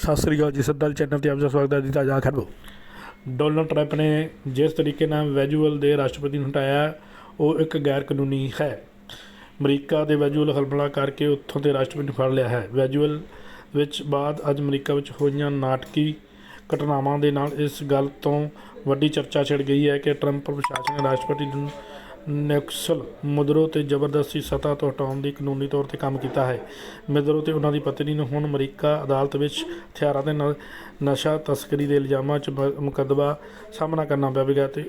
ਸਤਿ ਸ੍ਰੀ ਅਕਾਲ ਜੀ ਸੱਦਲ ਚੈਨਲ ਤੇ ਆਪ ਦਾ ਸਵਾਗਤ ਹੈ ਜੀ, ਤਾਜ਼ਾ ਖਬਰ ਡੋਨਲਡ ਟਰੰਪ ਨੇ ਜਿਸ ਤਰੀਕੇ ਨਾਲ ਵੈਜੂਅਲ ਦੇ ਰਾਸ਼ਟਰਪਤੀ ਨੂੰ ਹਟਾਇਆ, ਉਹ ਇੱਕ ਗੈਰ ਕਾਨੂੰਨੀ ਹੈ। ਅਮਰੀਕਾ ਦੇ ਵੈਜੂਅਲ ਹਮਲਾ ਕਰਕੇ ਉੱਥੋਂ ਦੇ ਰਾਸ਼ਟਰਪਤੀ ਨੂੰ ਫੜ ਲਿਆ ਹੈ। ਵੈਜੂਅਲ ਵਿੱਚ ਬਾਅਦ ਅੱਜ ਅਮਰੀਕਾ ਵਿੱਚ ਹੋਈਆਂ ਨਾਟਕੀ ਘਟਨਾਵਾਂ ਦੇ ਨਾਲ ਇਸ ਗੱਲ ਤੋਂ ਵੱਡੀ ਚਰਚਾ ਛਿੜ ਗਈ ਹੈ ਕਿ ਟਰੰਪ ਪ੍ਰਸ਼ਾਸਨ ਨੇ ਰਾਸ਼ਟਰਪਤੀ ਨੂੰ ਨੈਕਸਲ ਮਦਰੋ ਤੇ ਜ਼ਬਰਦਸਤੀ ਸੱਤਾ ਤੋਂ ਹਟਾਉਣ ਦੀ ਕਾਨੂੰਨੀ ਤੌਰ ਤੇ ਕੰਮ ਕੀਤਾ ਹੈ। ਮਦਰੋ ਤੇ ਉਹਨਾਂ ਦੀ ਪਤਨੀ ਨੂੰ ਹੁਣ ਅਮਰੀਕਾ ਅਦਾਲਤ ਵਿੱਚ ਹਥਿਆਰਾਂ ਦੇ ਨਾਲ ਨਸ਼ਾ ਤਸਕਰੀ ਦੇ ਇਲਜ਼ਾਮਾਂ 'ਚ ਬ- ਮੁਕੱਦਮਾ ਸਾਹਮਣਾ ਕਰਨਾ ਪਵੇਗਾ ਤੇ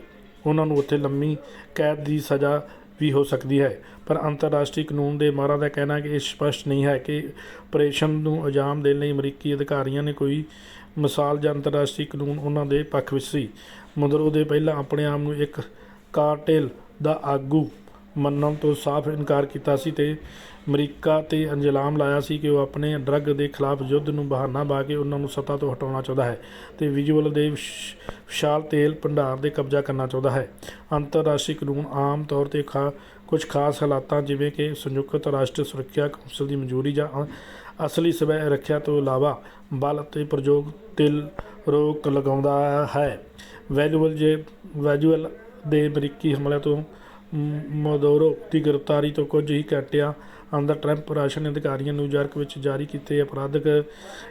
ਉਹਨਾਂ ਨੂੰ ਉੱਥੇ ਲੰਮੀ ਕੈਦ ਦੀ ਸਜ਼ਾ ਵੀ ਹੋ ਸਕਦੀ ਹੈ। ਪਰ ਅੰਤਰਰਾਸ਼ਟਰੀ ਕਾਨੂੰਨ ਦੇ ਮਾਹਰਾਂ ਦਾ ਕਹਿਣਾ ਹੈ ਕਿ ਇਹ ਸਪਸ਼ਟ ਨਹੀਂ ਹੈ ਕਿ ਆਪਰੇਸ਼ਨ ਨੂੰ ਅੰਜਾਮ ਦੇਣ ਲਈ ਅਮਰੀਕੀ ਅਧਿਕਾਰੀਆਂ ਨੇ ਕੋਈ ਮਿਸਾਲ ਜਾਂ ਅੰਤਰਰਾਸ਼ਟਰੀ ਕਾਨੂੰਨ ਉਹਨਾਂ ਦੇ ਪੱਖ ਵਿੱਚ ਸੀ। ਮੁਦਰੋ ਦੇ ਪਹਿਲਾਂ ਆਪਣੇ ਆਪ ਨੂੰ ਇੱਕ ਕਾਰਟੇਲ ਦਾ ਆਗੂ ਮੰਨਣ ਤੋਂ ਸਾਫ਼ ਇਨਕਾਰ ਕੀਤਾ ਸੀ ਤੇ ਅਮਰੀਕਾ ਤੇ ਅੰਜਲਾਮ ਲਾਇਆ ਸੀ ਕਿ ਉਹ ਆਪਣੇ ਡਰੱਗ ਦੇ ਖਿਲਾਫ ਯੁੱਧ ਨੂੰ ਬਹਾਨਾ ਪਾ ਕੇ ਉਹਨਾਂ ਨੂੰ ਸੱਤਾ ਤੋਂ ਹਟਾਉਣਾ ਚਾਹੁੰਦਾ ਹੈ ਤੇ ਵਿਜੂਅਲ ਦੇ ਵਿਸ਼ਾਲ ਤੇਲ ਭੰਡਾਰ ਦੇ ਕਬਜ਼ਾ ਕਰਨਾ ਚਾਹੁੰਦਾ ਹੈ। ਅੰਤਰਰਾਸ਼ਟਰੀ ਕਾਨੂੰਨ ਆਮ ਤੌਰ ਤੇ ਖਾ, ਕੁਝ ਖਾਸ ਹਾਲਾਤਾਂ ਜਿਵੇਂ ਕਿ ਸੰਯੁਕਤ ਰਾਸ਼ਟਰ ਸੁਰੱਖਿਆ ਕੌਂਸਲ ਦੀ ਮਨਜ਼ੂਰੀ ਜਾਂ ਅਸਲੀ ਸਵੈ ਰੱਖਿਆ ਤੋਂ ਇਲਾਵਾ ਬਲ ਅਤੇ ਪ੍ਰਯੋਗ ਤਿਲ ਰੋਕ ਲਗਾਉਂਦਾ ਹੈ। ਵੈਜੂਅਲ ਜੇ, ਵੈਜੂਅਲ ਦੇ ਅਮਰੀਕੀ ਹਮਲਿਆਂ ਤੋਂ ਮ- ਦੀ ਗ੍ਰਿਫਤਾਰੀ ਤੋਂ ਕੁਝ ਹੀ ਘੰਟਿਆਂ ਅੰਦਰ ਟਰੰਪ ਪ੍ਰਸ਼ਾਸਨ ਅਧਿਕਾਰੀਆਂ ਨੂੰ ਨਿਊਯਾਰਕ ਵਿੱਚ ਜਾਰੀ ਕੀਤੇ ਅਪਰਾਧਿਕ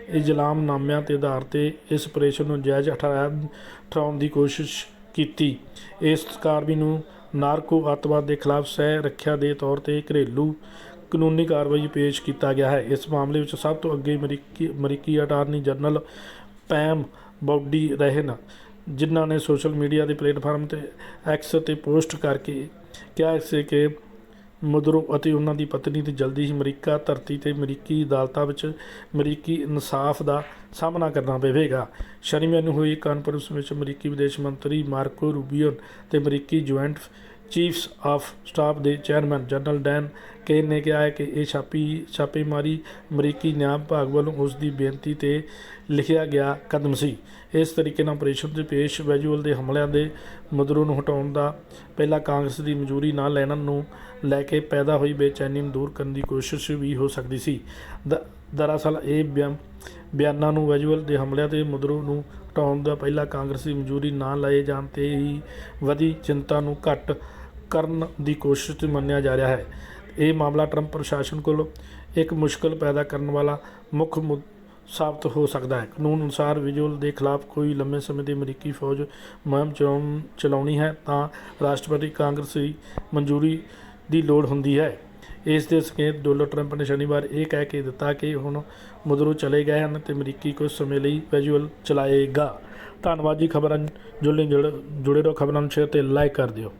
ਇਜਲਾਮਨਾਮਿਆਂ ਦੇ ਆਧਾਰ ਤੇ ਇਸ ਆਪਰੇਸ਼ਨ ਨੂੰ ਜਾਇਜ਼ ਠਹਿਰਾਇਆ, ਠਹਿਰਾਉਣ ਦੀ ਕੋਸ਼ਿਸ਼ ਕੀਤੀ। ਇਸ ਕਾਰਵਾਈ ਨੂੰ ਨਾਰਕੋ ਅੱਤਵਾਦ ਦੇ ਖਿਲਾਫ ਸਹਿ ਰੱਖਿਆ ਦੇ ਤੌਰ ਤੇ ਘਰੇਲੂ ਕਾਨੂੰਨੀ ਕਾਰਵਾਈ ਪੇਸ਼ ਕੀਤਾ ਗਿਆ ਹੈ। ਇਸ ਮਾਮਲੇ ਵਿੱਚ ਸਭ ਤੋਂ ਅੱਗੇ ਅਮਰੀਕੀ ਅਮਰੀਕੀ ਅਟਾਰਨੀ ਜਨਰਲ ਪੈਮ ਬੌਡੀ ਰਹੇ ਨੇ ਜਿਨ੍ਹਾਂ ਨੇ ਸੋਸ਼ਲ ਮੀਡੀਆ ਦੇ ਪਲੇਟਫਾਰਮ ਤੇ ਐਕਸ ਤੇ ਪੋਸਟ ਕਰਕੇ ਕਿਹਾ ਸੀ ਕਿ ਮੁਦਰੋ ਅਤੇ ਉਹਨਾਂ ਦੀ ਪਤਨੀ ਤੇ ਜਲਦੀ ਹੀ ਅਮਰੀਕਾ ਧਰਤੀ ਤੇ ਅਮਰੀਕੀ ਅਦਾਲਤਾਂ ਵਿੱਚ ਅਮਰੀਕੀ ਇਨਸਾਫ ਦਾ ਸਾਹਮਣਾ ਕਰਨਾ ਪਵੇਗਾ। ਸ਼ਨੀਵਾਰ ਨੂੰ ਹੋਈ ਕਾਨਫਰੰਸ ਵਿੱਚ ਅਮਰੀਕੀ ਵਿਦੇਸ਼ ਮੰਤਰੀ ਮਾਰਕੋ ਰੂਬੀਓ ਤੇ ਅਮਰੀਕੀ ਜੁਆਇੰਟ ਚੀਫਸ ਆਫ ਸਟਾਫ ਦੇ ਚੇਅਰਮੈਨ ਜਨਰਲ ਡੈਨ ਕੇਨ ਨੇ ਕਿਹਾ ਹੈ ਕਿ ਇਹ ਛਾਪੀ ਛਾਪੇਮਾਰੀ ਅਮਰੀਕੀ ਨਿਆਂ ਵਿਭਾਗ ਵੱਲੋਂ ਉਸ ਦੀ ਬੇਨਤੀ ਤੇ ਲਿਖਿਆ ਗਿਆ ਕਦਮ ਸੀ। ਇਸ ਤਰੀਕੇ ਨਾਲ ਆਪਰੇਸ਼ਨ ਦੇ ਪੇਸ਼ ਵੈਜੂਅਲ ਦੇ ਹਮਲਿਆਂ ਦੇ ਮੁਦਰੂ ਨੂੰ ਹਟਾਉਣ ਦਾ ਪਹਿਲਾ ਕਾਂਗਰਸ ਦੀ ਮਨਜ਼ੂਰੀ ਨਾ ਲੈਣ ਨੂੰ ਲੈ ਕੇ ਪੈਦਾ ਹੋਈ ਬੇਚੈਨੀ ਨੂੰ ਦੂਰ ਕਰਨ ਦੀ ਕੋਸ਼ਿਸ਼ ਵੀ ਹੋ ਸਕਦੀ ਸੀ। ਦਰਅਸਲ ਇਹ ਬਿਆਨ ਬਿਆਨਾਂ ਨੂੰ ਵੈਜੂਅਲ ਦੇ ਹਮਲਿਆਂ ਦੇ ਮੁਦਰੂ ਨੂੰ ਹਟਾਉਣ ਦਾ ਪਹਿਲਾ ਕਾਂਗਰਸ ਦੀ ਮਨਜ਼ੂਰੀ ਨਾ ਲਏ ਜਾਣ ਤੇ ਹੀ ਵਧੀ ਚਿੰਤਾ ਨੂੰ ਘੱਟ ਕਰਨ ਦੀ ਕੋਸ਼ਿਸ਼ ਤੇ ਮੰਨਿਆ ਜਾ ਰਿਹਾ ਹੈ। ਇਹ ਮਾਮਲਾ ਟਰੰਪ ਪ੍ਰਸ਼ਾਸਨ ਕੋਲ ਇੱਕ ਮੁਸ਼ਕਲ ਪੈਦਾ ਕਰਨ ਵਾਲਾ ਮੁੱਖ ਮੁ- ਸਾਬਤ ਹੋ ਸਕਦਾ ਹੈ। ਕਾਨੂੰਨ ਅਨੁਸਾਰ ਵਿਜੂਅਲ ਦੇ ਖਿਲਾਫ ਕੋਈ ਲੰਮੇ ਸਮੇਂ ਦੀ ਅਮਰੀਕੀ ਫੌਜ ਮੁਹਿੰਮ ਚਲਾਉਣ, ਚਲਾਉਣੀ ਹੈ ਤਾਂ ਰਾਸ਼ਟਰਪਤੀ ਕਾਂਗਰਸ ਦੀ ਮਨਜ਼ੂਰੀ ਦੀ ਲੋੜ ਹੁੰਦੀ ਹੈ। ਇਸ ਦੇ ਸੰਕੇਤ ਡੋਨਲਡ ਟਰੰਪ ਨੇ ਸ਼ਨੀਵਾਰ ਇਹ ਕਹਿ ਕੇ ਦਿੱਤਾ ਕਿ ਹੁਣ ਮੁਦਰੂ ਚਲੇ ਗਏ ਹਨ ਤੇ ਅਮਰੀਕੀ ਕੁਝ ਸਮੇਂ ਲਈ ਵਿਜੂਅਲ ਚਲਾਏਗਾ। ਧੰਨਵਾਦ ਜੀ ਖਬਰਾਂ ਜੁੜੇ ਜੁੜੇ ਰਹੋ ਖਬਰਾਂ ਨੂੰ ਸ਼ੇਅਰ ਤੇ ਲਾਈਕ ਕਰ ਦਿਓ।